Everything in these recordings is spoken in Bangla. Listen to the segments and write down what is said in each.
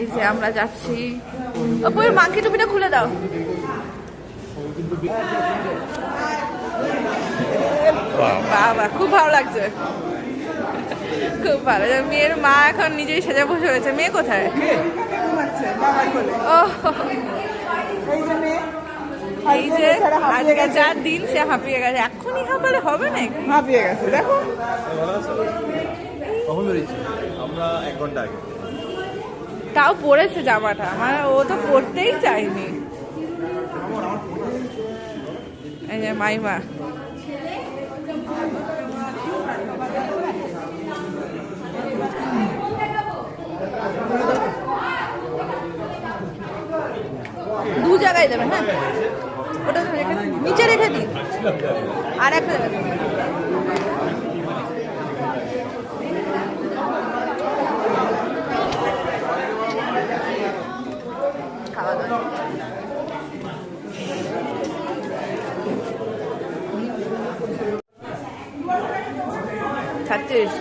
এই যে আমরা যাচ্ছি। ওপরে মাংকি টুপিটা খুলে দাও। বাবা খুব ভালো লাগছে। খুব ভালো। মেয়ের মা এখন নিজেই সেজে বসে রয়েছে। মেয়ে কোথায়? ও। এই যে আজকে যার দিন সে হাঁপিয়ে গেছে। এখনই হাঁপালে হবে হাঁপিয়ে গেছে। দেখো। আমরা এক ঘণ্টা আগে। তাও পরেছে জামাটা। আমার ও তো পরতেই যে মাইমা। দু জায়গায় দেবেন হ্যাঁ। ওটা। নিচে রেখে দিন। আর একটা ছাত্রিশ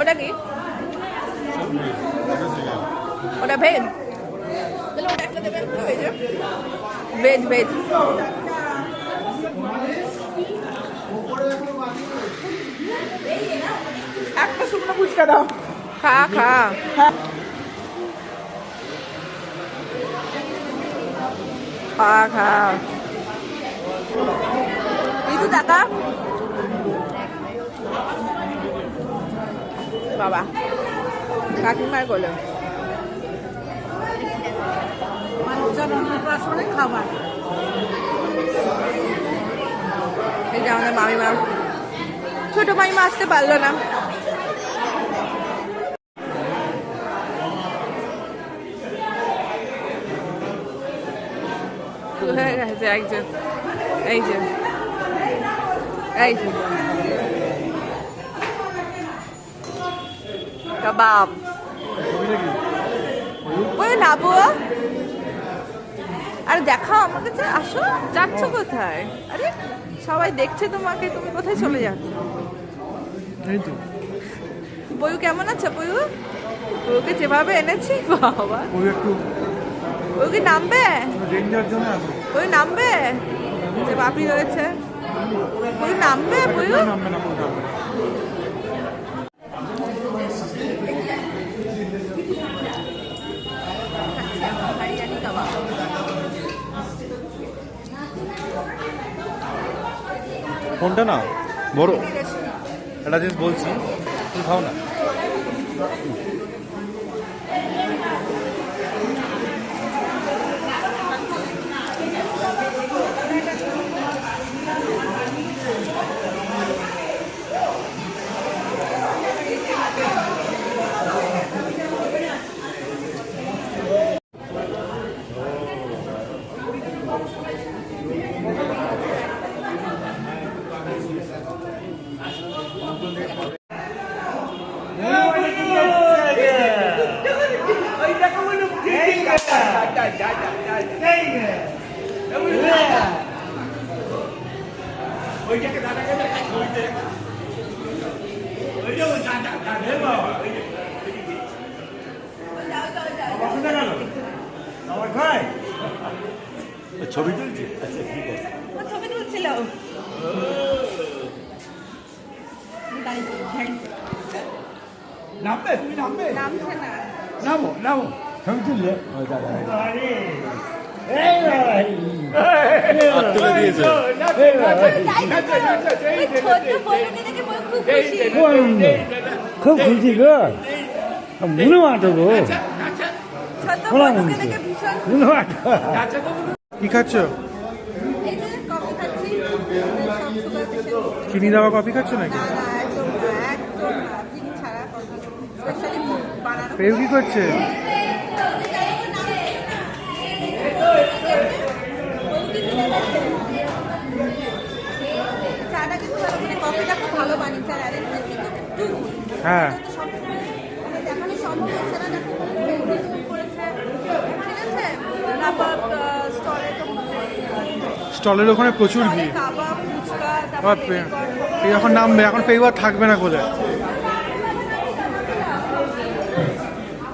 ওটা কি? ওটা ভেজ তাহলে ওটা একটা দেবেন ভেজ ভেজ একটা শুকনো ফুচকা দাও। খা খা। হ্যাঁ। খা খা। টাকা বাবা। কাকিমার অন্নপ্রাশনে খাবার এই যে আমাদের মামিমা ছোট মামিমা আসতে পারল না। হয়ে গেছে একজন। এই যে। এই যে। কাবাব ওই নাবো আরে দেখাও আমাকে যে আসো যাচ্ছ কোথায় আরে সবাই দেখছে তোমাকে তুমি কোথায় চলে যাচ্ছ এই তো বইউ কেমন আছে বইউ বইউকে যেভাবে এনেছি বাবা ওই একটু বইউ কি নামবে ডেঞ্জার জন্য আছে বইউ নামবে যে বাপি রয়েছে বইউ নামবে বইউ নামবে না কোনো নামবে না। হারিয়ানি কাবাব কোনটা না বড়। একটা জিনিস বলছি তুমি খাও না। ছবি তুলছি? আচ্ছা ঠিক আছে। ছবি তুলছিল। নামবে? তুমি নামবে? নামছে না। নামো নামো। ছবি তুললে? খুব খুশি। গো মনে মনে কি খাচ্ছ? এই যে কফি খাচ্ছি সব সুগার পেশেন্ট চিনি দেওয়া কফি খাচ্ছ নাকি পেউ কি করছে? চাটা কিন্তু ভালো মানে কফিটা খুব ভালো বানিয়ে চার অ্যারেঞ্জমেন্ট কিন্তু একটু হ্যাঁ। মানে দেখানো সম্ভব হচ্ছে না দেখো স্টলের ওখানে প্রচুর ভিড়। এখন নামবে এখন পেউ আর থাকবে না কোলে।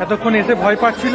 এতক্ষণ এসে ভয় পাচ্ছিল?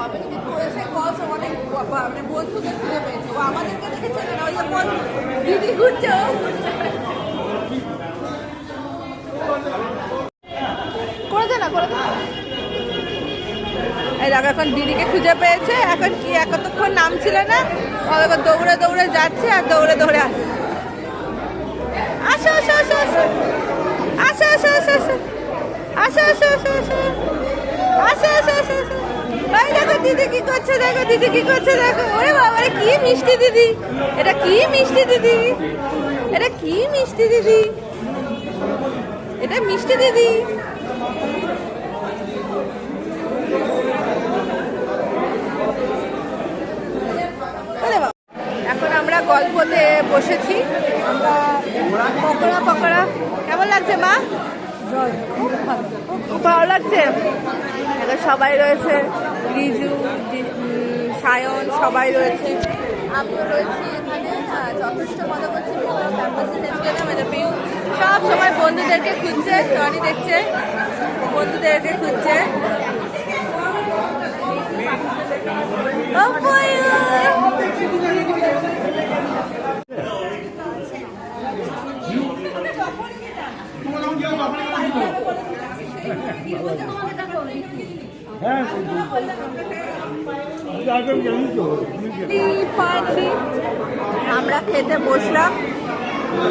কমিউনিকেট করেছে কস অনেক মানে বন্ধুদের খুঁজে পেয়েছে, ও আমাদেরকে দেখেছে না? ওই যে বন্ধু। দিদি ঘুরছে ও। করে দে না, করে দে। এই দেখো, এখন দিদিকে খুঁজে পেয়েছে। এখন কি, এতক্ষণ নাম ছিল না এখন দৌড়ে দৌড়ে যাচ্ছে আর দৌড়ে দৌড়ে আসছে। আসো আসো আসো। আসো আসো আসো আসো। আসো আসো আসো আসো। আসো আসো আসো আসো। দেখো দিদি কি করছে দেখো দিদি কি করছে দেখো। ওরে বাবা রে কি মিষ্টি দিদি? এটা কি মিষ্টি দিদি? এটা কি মিষ্টি দিদি? এটা মিষ্টি দিদি। এখন আমরা গল্পতে বসেছি। আমরা পকোড়া পকোড়া। কেমন লাগছে মা? খুব ভালো লাগছে। এখন সবাই রয়েছে। রিজু উম, সায়ন সবাই রয়েছে। আমিও রয়েছি এখানে হ্যাঁ, যথেষ্ট মজা করছি পিউ সব সময় বন্ধুদেরকে খুঁজছে টনি দেখছে বন্ধুদেরকে খুঁজছে। হ্যাঁ Finally, আমরা খেতে বসলাম।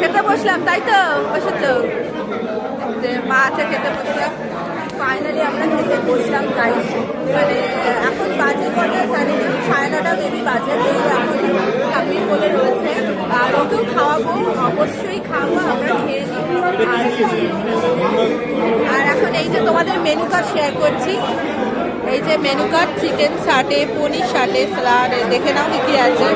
খেতে বসলাম তাই তো? বসেছ? যে মা আছে খেতে বসলাম। ফাইনালি আমরা খেতে বসলাম তাই। মানে এখন বাজে কটা? জানি না। সাড়ে নটা বেবি বাজে। আপনি বলে রয়েছে আর ওকেও খাওয়াবো। অবশ্যই খাওয়াবো আমরা খেয়ে নিই যে তোমাদের মেনু কার্ড শেয়ার করছি, এই যে menu card chicken satay paneer satay salad দেখে নাও কি আছে।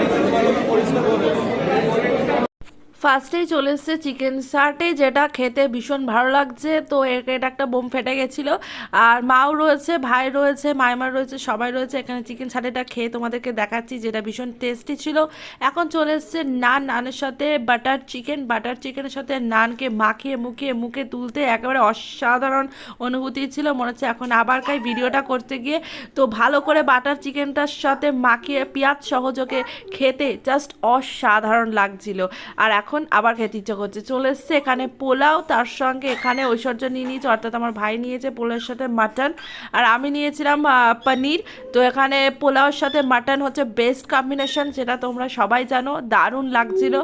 ফার্স্টেই চলে এসছে চিকেন শার্টে যেটা খেতে ভীষণ ভালো লাগছে। তো এর- এটা একটা বোম ফেটে গেছিল। আর মাও রয়েছে, ভাই রয়েছে মাইমার রয়েছে, সবাই রয়েছে। এখানে চিকেন সাটেটা খেয়ে তোমাদেরকে দেখাচ্ছি, যেটা ভীষণ টেস্টি ছিল। এখন চলে এসছে নান, নানের সাথে বাটার চিকেন বাটার চিকেনের সাথে নানকে মাখিয়ে, মুখিয়ে, মুখে তুলতে একেবারে অসাধারণ অনুভূতি ছিল। মনে হচ্ছে এখন আবার কাই ভিডিওটা করতে গিয়ে। তো ভালো করে বাটার চিকেনটার সাথে মাখিয়ে, পেঁয়াজ সহযোগে খেতে জাস্ট অসাধারণ লাগছিল। আর এখন আবার খেতে ইচ্ছে করছে। চলে এসছে এখানে পোলাও, তার সঙ্গে এখানে ঐশ্বর্য নিয়ে নিয়েছে, অর্থাৎ আমার ভাই নিয়েছে পোলাওয়ের সাথে মাটন। আর আমি নিয়েছিলাম পনির। তো এখানে পোলাওর সাথে মাটন হচ্ছে বেস্ট কম্বিনেশন যেটা তোমরা সবাই জানো। দারুণ লাগছিল।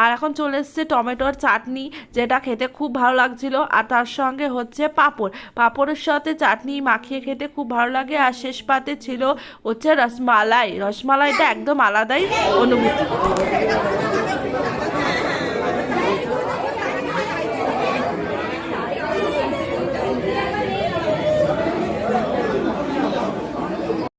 আর এখন চলে এসছে টমেটোর চাটনি, যেটা খেতে খুব ভালো লাগছিল। আর তার সঙ্গে হচ্ছে পাঁপড়। পাঁপড়ের সাথে চাটনি মাখিয়ে খেতে খুব ভালো লাগে। আর শেষ পাতে ছিল হচ্ছে রসমালাই। রসমালাইটা একদম আলাদাই অনুভূতি।